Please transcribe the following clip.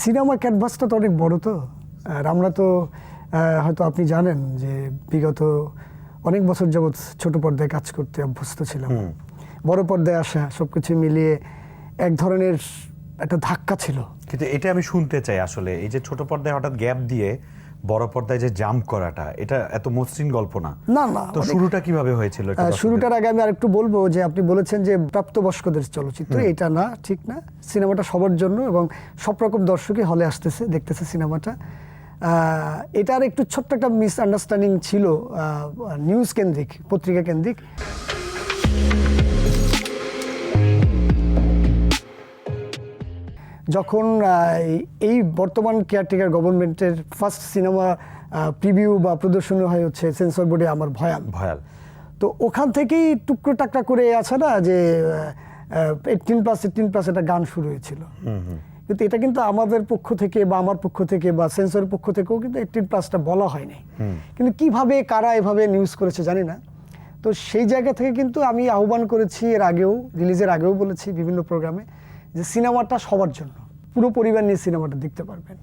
Cinema ক্যানভাসটা তো অনেক বড় তো। আর আমরা তো হয়তো আপনি জানেন যে বিগত অনেক বছর যাবৎ ছোট পর্দায় কাজ করতে অভ্যস্ত ছিলাম। বড় পর্দায় আসা সব কিছু মিলিয়ে এক ধরনের একটা ধাক্কা ছিল। কিন্তু এটা আমি শুনতে চাই আসলে। এই যে ছোট পর্দায় হঠাৎ গ্যাপ দিয়ে বড় পর্দায় যে জাম্প করাটা এটা এত মসৃণ গল্প না। না না তো শুরুটা কীভাবে হয়েছিল শুরুটার আগে আমি আরেকটু বলব যে আপনি বলেছেন যে প্রাপ্তবয়স্কদের চলচ্চিত্র এটা না ঠিক না। সিনেমাটা সবার জন্য এবং সব রকম দর্শকই হলে আসতেছে দেখতেছে সিনেমাটা। এটার একটু ছোট্ট একটা মিসআন্ডারস্ট্যান্ডিং ছিল নিউজ কেন্দ্রিক পত্রিকা কেন্দ্রিক। যখন এই- বর্তমান কেয়ারটেকার গভর্নমেন্টের ফার্স্ট সিনেমা প্রিভিউ বা প্রদর্শনী হয় হচ্ছে সেন্সর বোর্ডে আমার ভয়াল। ভয়াল। তো ওখান থেকেই টুকরো টাকরা করে আছে না যে এইটিন প্লাস এইটিন প্লাস একটা গান শুরু হয়েছিল। কিন্তু এটা কিন্তু আমাদের পক্ষ থেকে বা আমার পক্ষ থেকে বা সেন্সরের পক্ষ থেকেও কিন্তু এইটিন প্লাসটা বলা হয়নি। কিন্তু কীভাবে কারা এভাবে নিউজ করেছে জানি না। তো সেই জায়গা থেকে কিন্তু আমি আহ্বান করেছি এর আগেও রিলিজের আগেও বলেছি বিভিন্ন প্রোগ্রামে যে সিনেমাটা সবার জন্য। পুরো পরিবার নিয়ে সিনেমাটা দেখতে পারবেন।